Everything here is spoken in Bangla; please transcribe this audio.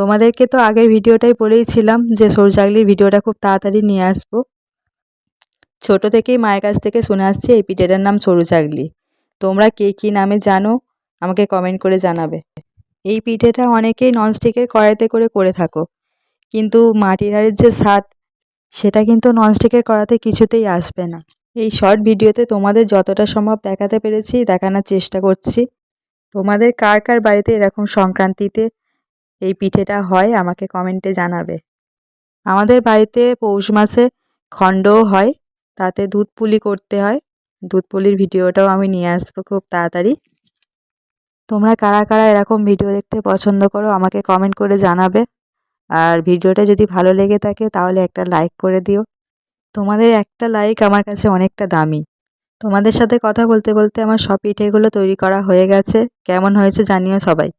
তোমাদেরকে তো আগের ভিডিওটাই বলেইছিলাম যে সরু চাকলির ভিডিওটা খুব তাড়াতাড়ি নিয়ে আসব। ছোট থেকেই মায়ের কাছ থেকে শুনে আসছি এই পিঠেটার নাম সরু চাকলি তোমরা কে কী নামে জানো? আমাকে কমেন্ট করে জানাবে। এই পিঠেটা অনেকেই ননস্টিকের কড়াইতে করে করে থাকো। কিন্তু মাটির হাঁড়ির যে স্বাদ, সেটা কিন্তু ননস্টিকের কড়াতে কিছুতেই আসবে না। এই শর্ট ভিডিওতে তোমাদের যতটা সম্ভব দেখাতে পেরেছি, দেখানোর চেষ্টা করছি। তোমাদের কার কার বাড়িতে এরকম সংক্রান্তিতে এই পিঠেটা হয়, আমাকে কমেন্টে জানাবে। আমাদের বাড়িতে পৌষ মাসে খণ্ডও হয়, তাতে দুধ পুলি করতে হয়। দুধ পুলির ভিডিওটাও আমি নিয়ে আসব খুব তাড়াতাড়ি। তোমরা কারা কারা এরকম ভিডিও দেখতে পছন্দ করো, আমাকে কমেন্ট করে জানাবে। আর ভিডিওটা যদি ভালো লেগে থাকে, তাহলে একটা লাইক করে দিও। তোমাদের একটা লাইক আমার কাছে অনেকটা দামি। তোমাদের সাথে কথা বলতে বলতে আমার সব পিঠেগুলো তৈরি করা হয়ে গেছে। কেমন হয়েছে জানিও সবাই।